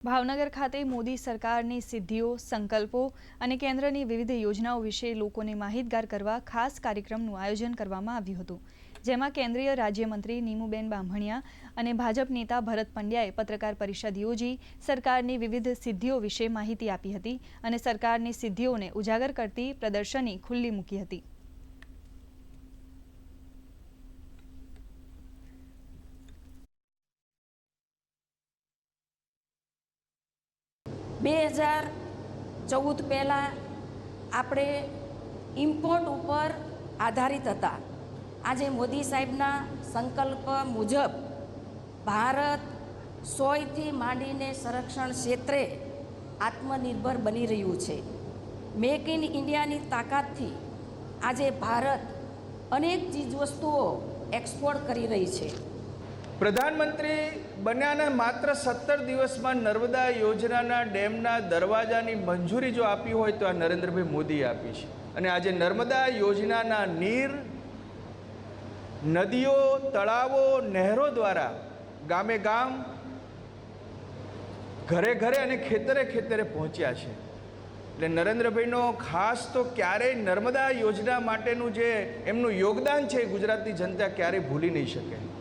ભાવનગર ખાતે મોદી સરકારની સિદ્ધિઓ, સંકલ્પો અને કેન્દ્રની વિવિધ યોજનાઓ વિશે લોકોને માહિતગાર કરવા ખાસ કાર્યક્રમનું આયોજન કરવામાં આવ્યું હતું. જેમાં કેન્દ્રીય રાજ્યમંત્રી નીમુબેન બાંભણિયા અને ભાજપ નેતા ભરત પંડ્યાએ પત્રકાર પરિષદ યોજી સરકારની વિવિધ સિદ્ધિઓ વિશે માહિતી આપી હતી અને સરકારની સિદ્ધિઓને ઉજાગર કરતી પ્રદર્શની ખુલ્લી મૂકી હતી. બે હજાર ચૌદ પહેલાં આપણે ઇમ્પોર્ટ ઉપર આધારિત હતા. આજે મોદી સાહેબના સંકલ્પ મુજબ ભારત સોયથી માંડીને સંરક્ષણ ક્ષેત્રે આત્મનિર્ભર બની રહ્યું છે. મેક ઇન ઇન્ડિયાની તાકાતથી આજે ભારત અનેક ચીજવસ્તુઓ એક્સપોર્ટ કરી રહી છે. પ્રધાનમંત્રી બન્યાના માત્ર સત્તર દિવસમાં નર્મદા યોજનાના ડેમના દરવાજાની મંજૂરી જો આપી હોય તો આ નરેન્દ્રભાઈ મોદીએ આપી છે. અને આજે નર્મદા યોજનાના નીર, નદીઓ, તળાવો, નહેરો દ્વારા ગામે ગામ, ઘરે ઘરે અને ખેતરે ખેતરે પહોંચ્યા છે. એટલે નરેન્દ્રભાઈનો ખાસ તો ક્યારેય નર્મદા યોજના માટેનું જે એમનું યોગદાન છે ગુજરાતની જનતા ક્યારેય ભૂલી નહીં શકે.